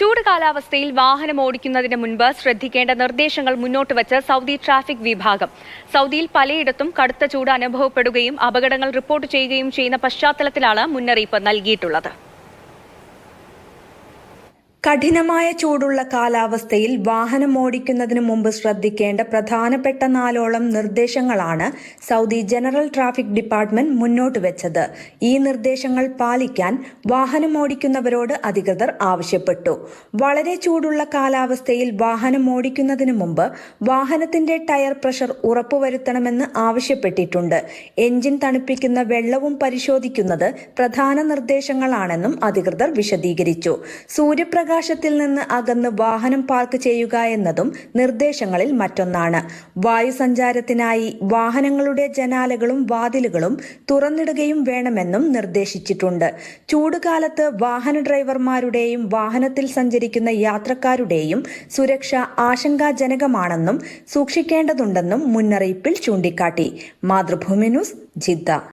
ചൂട് കാലാവസ്ഥയിൽ വാഹനം ഓടിക്കുന്നതിന് മുൻപ് ശ്രദ്ധിക്കേണ്ട നിർദ്ദേശങ്ങൾ മുന്നോട്ട് വച്ച് സൗദി ട്രാഫിക് വിഭാഗം. സൗദിയിൽ പലയിടത്തും കടുത്ത ചൂട് അനുഭവപ്പെടുകയും അപകടങ്ങൾ റിപ്പോർട്ട് ചെയ്യുകയും ചെയ്യുന്ന പശ്ചാത്തലത്തിലാണ് മുന്നറിയിപ്പ് നൽകിയിട്ടുള്ളത്. കഠിനമായ ചൂടുള്ള കാലാവസ്ഥയിൽ വാഹനം ഓടിക്കുന്നതിന് മുമ്പ് ശ്രദ്ധിക്കേണ്ട പ്രധാനപ്പെട്ട നാലോളം നിർദ്ദേശങ്ങളാണ് സൗദി ജനറൽ ട്രാഫിക് ഡിപ്പാർട്ട്മെന്റ് മുന്നോട്ട് വെച്ചത്. ഈ നിർദ്ദേശങ്ങൾ പാലിക്കാൻ വാഹനം ഓടിക്കുന്നവരോട് അധികൃതർ ആവശ്യപ്പെട്ടു. വളരെ ചൂടുള്ള കാലാവസ്ഥയിൽ വാഹനം ഓടിക്കുന്നതിന് മുമ്പ് വാഹനത്തിന്റെ ടയർ പ്രഷർ ഉറപ്പുവരുത്തണമെന്ന് ആവശ്യപ്പെട്ടിട്ടുണ്ട്. എഞ്ചിൻ തണുപ്പിക്കുന്ന വെള്ളവും പരിശോധിക്കുന്നത് പ്രധാന നിർദ്ദേശങ്ങളാണെന്നും അധികൃതർ വിശദീകരിച്ചു. സൂര്യപ്രകാശത്തിൽ നിന്ന് അകന്ന് വാഹനം പാർക്ക് ചെയ്യുക എന്നതും നിർദ്ദേശങ്ങളിൽ മറ്റൊന്നാണ്. വായുസഞ്ചാരത്തിനായി വാഹനങ്ങളുടെ ജനാലകളും വാതിലുകളും തുറന്നിടുകയും വേണമെന്നും നിർദ്ദേശിച്ചിട്ടുണ്ട്. ചൂടുകാലത്ത് വാഹന ഡ്രൈവർമാരുടെയും വാഹനത്തിൽ സഞ്ചരിക്കുന്ന യാത്രക്കാരുടെയും സുരക്ഷ ആശങ്കാജനകമാണെന്നും സൂക്ഷിക്കേണ്ടതുണ്ടെന്നും മുന്നറിയിപ്പിൽ ചൂണ്ടിക്കാട്ടി. Mathrubhumi news Jeddah.